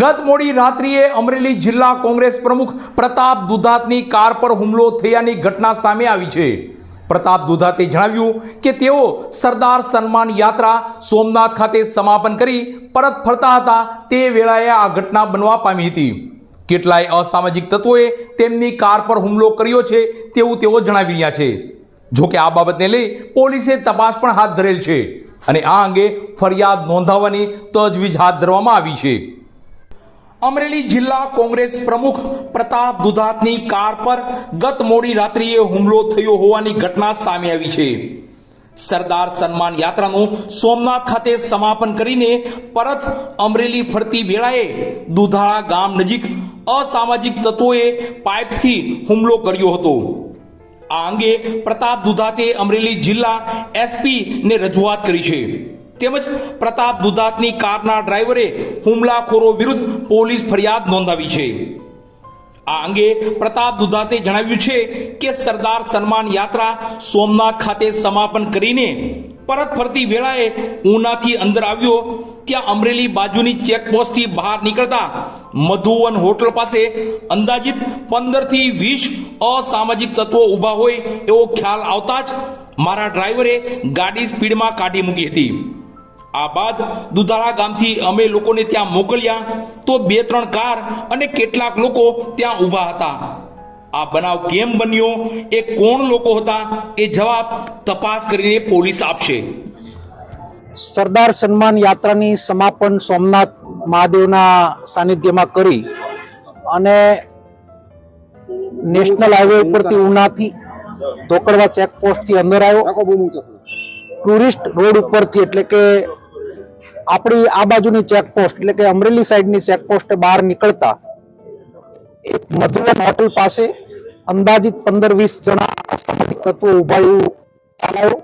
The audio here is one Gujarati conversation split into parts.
ગત મોડી રાત્રિએ અમરેલી જિલ્લા કોંગ્રેસ પ્રમુખ પ્રતાપ દુધાતની કાર પર હુમલો થયાની ઘટના સામે આવી છે. પ્રતાપ દુધાતે જણાવ્યું કે તેઓ સરદાર સન્માન યાત્રા સોમનાથ ખાતે સમાપન કરી પરત ફરતા હતા તે વેળાએ આ ઘટના બનવા પામી હતી. કેટલાય અસામાજિક તત્વોએ તેમની કાર પર હુમલો કર્યો છે તેવું તેઓ જણાવી રહ્યા છે. જોકે આ બાબતને લઈ પોલીસે તપાસ પણ હાથ ધરેલ છે અને આ અંગે ફરિયાદ નોંધાવવાની તજવીજ હાથ ધરવામાં આવી છે. અમરેલી જિલ્લા કોંગ્રેસ પ્રમુખ પ્રતાપ દુધાતની કાર પર ગત મોડી રાત્રિએ હુમલો થયો હોવાની ઘટના સામે આવી છે. સરદાર સન્માન યાત્રાનું સોમનાથ ખાતે સમાપન કરીને પરત અમરેલી ફરતી વેળાએ દુધાળા ગામ નજીક અસામાજિક તત્વોએ પાઇપથી હુમલો કર્યો હતો. આ અંગે પ્રતાપ દુધાતે અમરેલી જિલ્લા એસપી ને રજૂઆત કરી છે. તેમજ પ્રતાપ દુધાતની કારના ડ્રાઈવરે હુમલાખોરો વિરુદ્ધ પોલીસ ફરિયાદ નોંધાવી છે. આ અંગે પ્રતાપ દુધાતે જણાવ્યું છે કે સરદાર સન્માન યાત્રા સોમનાથ ખાતે સમાપન કરીને પરત ફરતી વેળાએ ઉનાથી અંદર આવ્યો, ત્યાં અમરેલી બાજુની ચેકપોસ્ટથી બહાર નીકળતા મધુવન હોટલ પાસે અંદાજિત પંદરથી વીસ અસામાજિક તત્વો ઊભા હોય એવો ખ્યાલ આવતા જ મારા ડ્રાઈવરે ગાડી સ્પીડમાં કાઢી મૂકી હતી. આ બાદ દુધાળા ગામથી અમે લોકોને ત્યાં મોકલ્યા તો બે ત્રણ કાર અને કેટલાક લોકો ત્યાં ઊભા હતા. આ બનાવ કેમ બન્યો? એ કોણ લોકો હતા? એ જવાબ તપાસ કરીને પોલીસ આપશે. સરદાર સન્માન યાત્રાની સમાપન સોમનાથ મહાદેવના સાનિધ્યમાં કરી અને નેશનલ હાઈવે ઉપરથી ઉનાથી ધોકડવા ચેકપોસ્ટથી અંદર આવ્યો. ટુરિસ્ટ રોડ ઉપરથી એટલે કે આપણી આ બાજુની ચેકપોસ્ટ એટલે કે અમરેલી સાઈડની ચેકપોસ્ટ બહાર નીકળતા, એક મધુવન હોટલ પાસે અંદાજિત પંદર વીસ જણા અસામાજિક તત્વો ઊભા એવું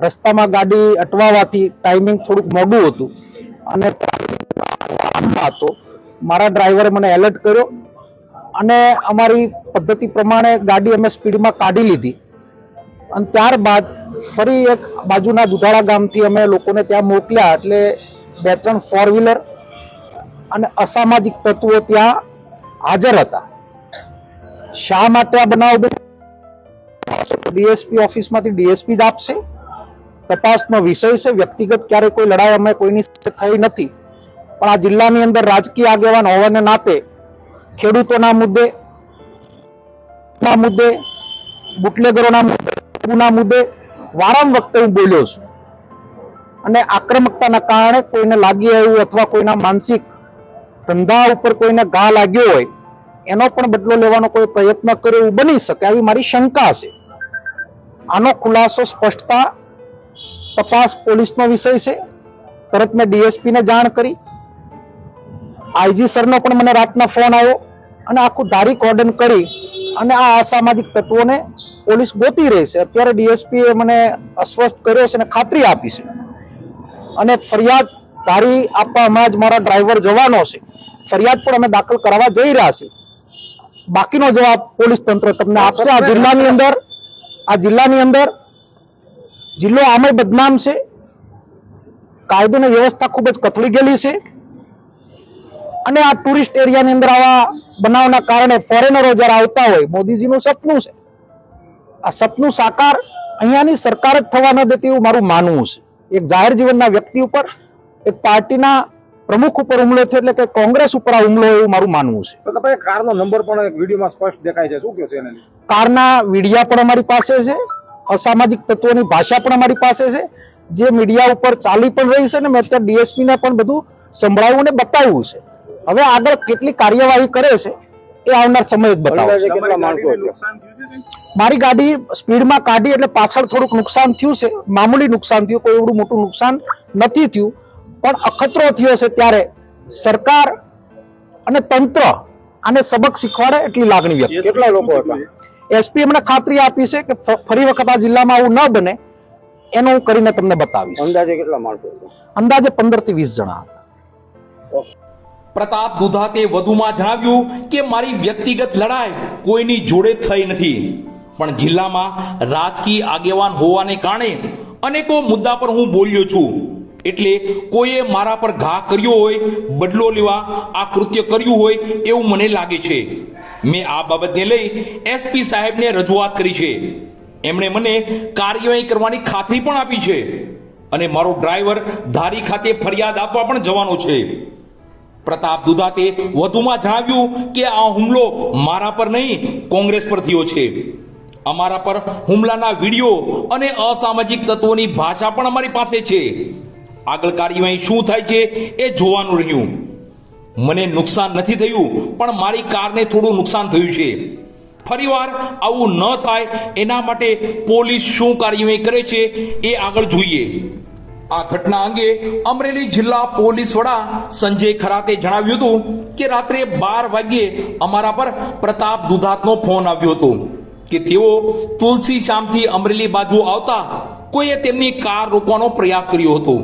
રસ્તામાં ગાડી અટવાવાથી ટાઈમિંગ થોડુંક મોડું હતું. અને હતો. મારા ડ્રાઈવરે મને એલર્ટ કર્યો. અને અમારી પદ્ધતિ પ્રમાણે ગાડી અમે સ્પીડમાં કાઢી લીધી. અને ત્યારબાદ ફરી એક બાજુના દુધાળા ગામથી અમે લોકોને ત્યાં મોકલ્યા. એટલે બે ત્રણ ફોર વ્હીલર અને અસામાજિક તત્વો ત્યાં હાજર હતા. શા માટે આ બનાવ ડીએસપી ઓફિસમાંથી ડીએસપી જ આપશે. તપાસનો વિષય છે. વ્યક્તિગત ક્યારે કોઈ લડાઈ અમે કોઈની થઈ નથી. પણ આ જિલ્લાની અંદર રાજકીય આગેવાન હોવાને નાતે ખેડૂતોના મુદ્દે મુદ્દે, બુટલેગરોના મુદ્દે ના મુદ્દે વારંવાર વખતે હું બોલ્યો છું. અને આક્રમકતાના કારણે કોઈને લાગી આવ્યું અથવા કોઈના માનસિક ધંધા ઉપર કોઈને ઘા લાગ્યો હોય, એનો પણ બદલો લેવાનો કોઈ પ્રયત્ન કર્યો એવું બની શકે આવી મારી શંકા છે. આનો ખુલાસો સ્પષ્ટતા તપાસ પોલીસનો વિષય છે. તરત મેં ડીએસપીને જાણ કરી. આઈજી સરનો પણ મને રાતના ફોન આવ્યો અને આખું ધારી કોર્ડન કરી અને આ અસામાજિક તત્વોને પોલીસ ગોતી રહી છે. અત્યારે ડીએસપી એ મને અસ્વસ્થ કર્યો છે અને ખાતરી આપી છે. અને ફરિયાદ તારી આપવામાં જ મારા ડ્રાઈવર જવાનો છે. ફરિયાદ પણ અમે દાખલ કરાવવા જઈ રહ્યા છીએ. બાકીનો જવાબ પોલીસ તંત્ર તમને આપશે. આ જિલ્લાની અંદર, આ જિલ્લાની અંદર જિલ્લો આમે બદનામ છે. કાયદોની વ્યવસ્થા ખૂબ જ કથળી ગયેલી છે. અને આ ટુરિસ્ટ એરિયાની અંદર આવા બનાવના કારણે ફોરેનરો જ્યારે આવતા હોય, મોદીજીનું સપનું છે. આ સપનું સાકાર અહીંયાની સરકાર જ થવા ન દેતી એવું મારું માનવું છે. એક જાહેર જીવનના વ્યક્તિ ઉપર એક પાર્ટીના પ્રમુખ ઉપર હુમલો થયો એટલે કે કોંગ્રેસ ઉપર આ હુમલો એવું મારું માનવું છે. તો તમે કારનો નંબર પણ એક વિડીયોમાં સ્પષ્ટ દેખાય છે. શું કહો છો એને કારના વિડિયા પણ અમારી પાસે છે અસામાજિક તત્વોની ભાષા પણ અમારી પાસે છે. જે મીડિયા ઉપર ચાલી પણ રહી છે ને મેં અત્યારે ડીએસપીને પણ બધું સંભળાવવું ને બતાવવું છે. હવે આગળ કેટલી કાર્યવાહી કરે છે એ આવનાર સમય જ બતાવશે? મારી ગાડી સ્પીડમાં કાઢી એટલે પાછળ થોડુંક નુકસાન થયું છે. મામૂલી નુકસાન થયું કોઈ એવડું મોટું નુકસાન નથી થયું. પણ અખતરો થયો છે ત્યારે સરકાર અને તંત્ર આને સબક શીખવાડે એટલી લાગણી વ્યક્ત કેટલા લોકો હતા? એસપી એમને ખાતરી આપી છે કે ફરી વખત આ જિલ્લામાં આવું ન બને. એનું હું કરીને તમને બતાવીશ. અંદાજે કેટલા માણસો અંદાજે પંદરથી વીસ જણા હતા. પ્રતાપ દુધાતે વધુમાં જણાવ્યું કે મારી વ્યક્તિગત લડાઈ કોઈની જોડે થઈ નથી. પણ જિલ્લામાં રાજકીય આગેવાન હોવાને કારણે અનેકો મુદ્દા પર હું બોલ્યો છું. એટલે કોઈએ મારા પર ઘા કર્યો હોય, બદલો લેવા આ કૃત્ય કર્યું હોય એવું મને લાગે છે. મેં આ બાબતને લઈ એસપી સાહેબને રજૂઆત કરી છે. એમણે મને કાર્યવાહી કરવાની ખાતરી પણ આપી છે. અને મારો ડ્રાઈવર ધારી ખાતે ફરિયાદ આપવા પણ જવાનો છે. પ્રતાપ દુધાતે વધુમાં જણાવ્યું કે આ હુમલો મારા પર નહીં, કોંગ્રેસ પર થયો છે. અમારા પર હુમલાના વીડિયો અને અસામાજિક તત્વોની ભાષા પણ અમારી પાસે છે. આગળ કાર્યવાહી શું થાય છે એ જોવાનું રહ્યું. મને નુકસાન નથી થયું, પણ મારી કારને થોડું નુકસાન થયું છે. ફરીવાર આવું ન થાય, એના માટે પોલીસ શું કાર્યવાહી કરે છે એ આગળ જોઈએ. આ ઘટના અંગે અમરેલી જિલ્લા પોલીસ વડા સંજય ખરાતે જણાવ્યું હતું કે રાત્રે બાર વાગ્યે અમારા પર પ્રતાપ દુધાતનો ફોન આવ્યો હતો કે તેઓ તુલસી શામથી અમરેલી બાજુ આવતા કોઈએ તેમની કાર રોકવાનો પ્રયાસ કર્યો હતો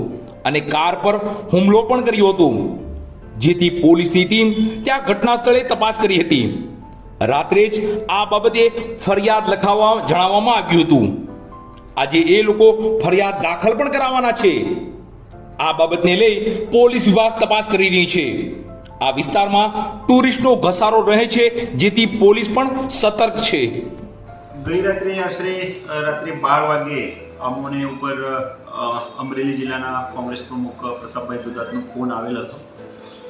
અને કાર પર હુમલો પણ કર્યો હતો. જેથી પોલીસની ટીમ ત્યાં ઘટના સ્થળે તપાસ કરી હતી. રાત્રે જ આ બાબતે ફરિયાદ લખાવવા જણાવવામાં આવ્યું હતું. આજે એ લોકો ફરિયાદ દાખલ પણ કરાવવાના છે. આ બાબતને લઈ પોલીસ વિભાગ તપાસ કરી રહી છે. આ વિસ્તારમાં ટુરિસ્ટનો ઘસારો રહે છે, જેથી પોલીસ પણ સતર્ક છે. ગઈ રાત્રે આશરે રાત્રે બાર વાગે અમોને ઉપર અમરેલી જિલ્લાના કોંગ્રેસ પ્રમુખ પ્રતાપભાઈ દુધાતનો ફોન આવેલ હતો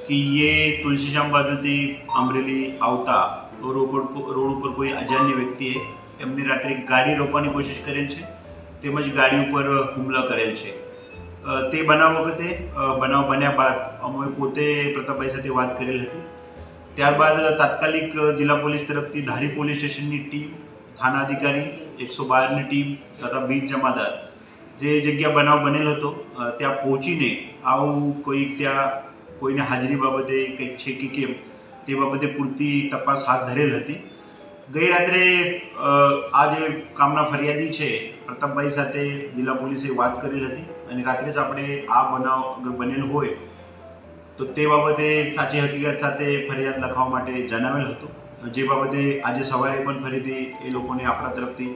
કે એ તુલસીશ્યામ બાજુથી અમરેલી આવતા રોડ ઉપર રોડ ઉપર કોઈ અજાણ્ય વ્યક્તિએ એમની રાત્રે ગાડી રોકવાની કોશિશ કરેલ છે? તેમજ ગાડી ઉપર હુમલા કરેલ છે. તે બનાવ વખતે બનાવ બન્યા બાદ અમે પોતે પ્રતાપભાઈ સાથે વાત કરેલ હતી. ત્યારબાદ તાત્કાલિક જિલ્લા પોલીસ તરફથી ધારી પોલીસ સ્ટેશનની ટીમ, થાના અધિકારી, એકસો બારની ટીમ તથા બીટ જમાદાર જે જગ્યા બનાવ બનેલ હતો ત્યાં પહોંચીને આવું કોઈ ત્યાં કોઈને હાજરી બાબતે કંઈક છે કે કેમ તે બાબતે પૂરતી તપાસ હાથ ધરેલ હતી. ગઈ રાત્રે આ જે કામના ફરિયાદી છે, પ્રતાપભાઈ સાથે જિલ્લા પોલીસે વાત કરી હતી અને રાત્રે જ આપણે આ બનાવ અગર બનેલ હોય, તો તે બાબતે સાચી હકીકત સાથે ફરિયાદ લખવા માટે જણાવેલ હતું. જે બાબતે આજે સવારે પણ ફરીથી એ લોકોને આપણા તરફથી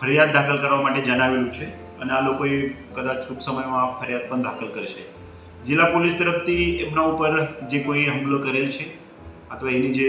ફરિયાદ દાખલ કરવા માટે જણાવેલું છે અને આ લોકોએ કદાચ ટૂંક સમયમાં ફરિયાદ પણ દાખલ કરશે. જિલ્લા પોલીસ તરફથી એમના ઉપર જે કોઈ હુમલો કરેલ છે, અથવા એની જે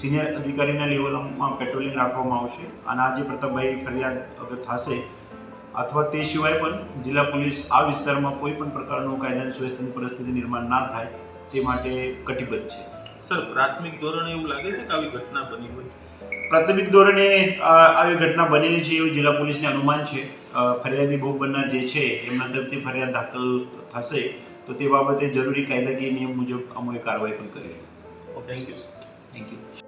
સિનિયર અધિકારીના લેવલમાં પેટ્રોલિંગ રાખવામાં આવશે. અને આજે પ્રતાપભાઈ ફરિયાદ અગર થશે અથવા તે સિવાય પણ જિલ્લા પોલીસ આ વિસ્તારમાં કોઈ પણ પ્રકારનું કાયદાની સુવ્યવસ્થાની પરિસ્થિતિ નિર્માણ ના થાય તે માટે કટિબદ્ધ છે. સર પ્રાથમિક ધોરણે એવું લાગે છે કે આવી ઘટના બની હોય? પ્રાથમિક ધોરણે આવી ઘટના બનેલી છે એવું જિલ્લા પોલીસને અનુમાન છે. ફરિયાદી ભોગ બનનાર જે છે એમના તરફથી ફરિયાદ દાખલ થશે તો તે બાબતે જરૂરી કાયદાકીય નિયમ મુજબ અમે કાર્યવાહી પણ કરીશું. Thank you thank you